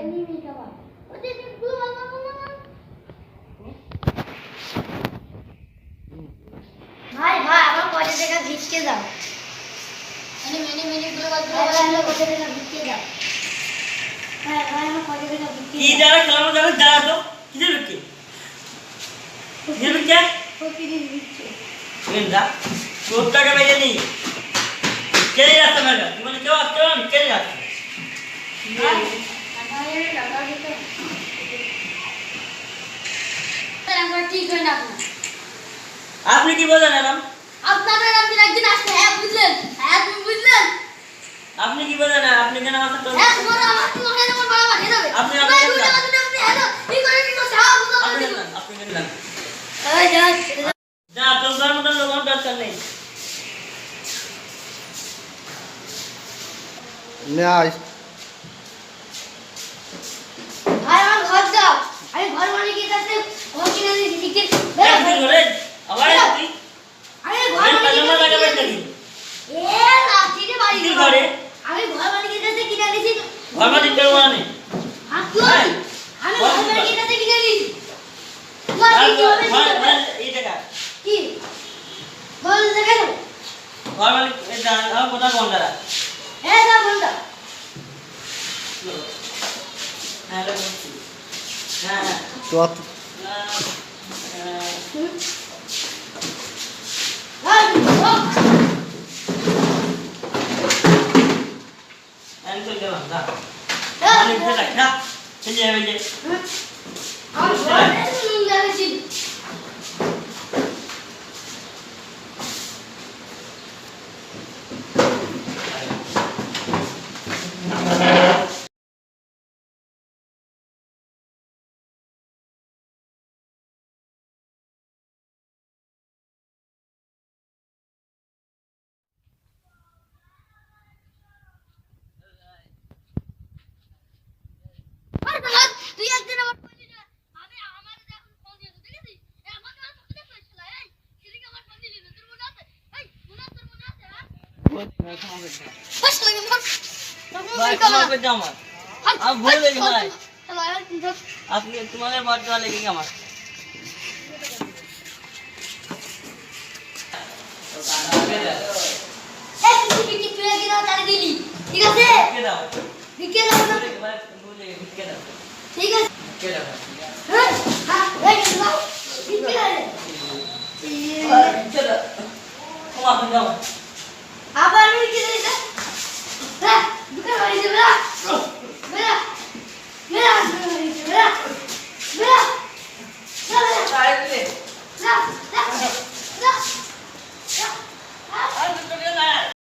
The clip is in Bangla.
এনিমি খাবা ওই যে গুলো বাবা বাবা ভাই ভাই আমার কত টাকা ভিক্ষে দাও। মেনি মেনি গুলো বাবা ভাই আমার কত টাকা ভিক্ষে দাও। ভাই ভাই আমার কত টাকা ভিক্ষে কি যারা খেলানো যাবে যারা তো। কি যাবে কি? যাবে কে? প্রতিদিন ভিক্ষে গেন্দা তোর টাকা বেজে নি কে যাচ্ছে ম্যাডাম তুমি বলে কেউ আসতে পারবে কে যাচ্ছে ঠিক হয় না আপনার আপনি কি বলেন ম্যাডাম? আপনাদের একদিন একদিন আসবে হ্যাঁ বুঝলেন হ্যাঁ তুমি বুঝলেন আপনি কি বলেন? আপনি কেন আমার সাথে হ্যাঁ তোমার আমার তোমাকে আমার বাবা বানিয়ে দেবে আপনি আপনি আপনি হ্যাঁ এই করে কি করছে হ্যাঁ বুঝতে আপনি কেন আপনি কেন এই যা যা তোমার মতো লোক আমার দরকার নেই। নেয় ভাই আমার ঘর দাও আমি ঘর মালিকের কাছে ঘর কিনে দিয়েছি টিকিট এক দিন আবার তুই? আমি ঘর পাজামা কাছে লাগাবে কিনে নাকি এ লাঠিতে বাড়ি কি করে? আমি ঘর মালিকের কাছে কিনে দিয়েছি। ঘর মালিক দেবো মানে? আর কি হয়েছে? আমি ঘর ঘর কি কাছে কিনে আর লাঠি কি হবে এই টাকা কি? ঘর দেখে ঘর যা আমার কথা বন্ধ রাখ এ যা বন্ধা হ্যাঁ হ্যাঁ। হ্যাঁ তো আহ, আমি তো গেলাম যা মালিক যে রাখ না এই যে এই যে আমার ঘরে নুন লাগাইছি আরে বাবা, তুই একদিন আমার ফোন দিলি না। আমি আমার এখন ফোন দিয়েছে, দেখেছিস? এ, আমাকে আর ফোন দিতে পারছিল, এই, সেদিকে আমার ফোন দিলি না, তোর মনে আছে? এই, মনে আছে, তোর মনে আছে, হ্যাঁ? বাস লাগে, বাস। তোর মনে ভাই হয় তো না। ক্ষমা করে দাও আমার হাট, আমি ভুল হাট, হয়েছে, চল, ভাই। চল, আয়, চল। আপনি তোমাদের বাদ দেওয়া লেগে গেছে আমার এই, তুই বিক্রি তুলে দিয়ে দাও, তাহলে দিলি। ঠিক আছে কে দাও বিক্রি দাও না। এবার ভুলে গেছি, কে দাও ঠিক আছে ഇത് ഇത് ഇത് ഇത്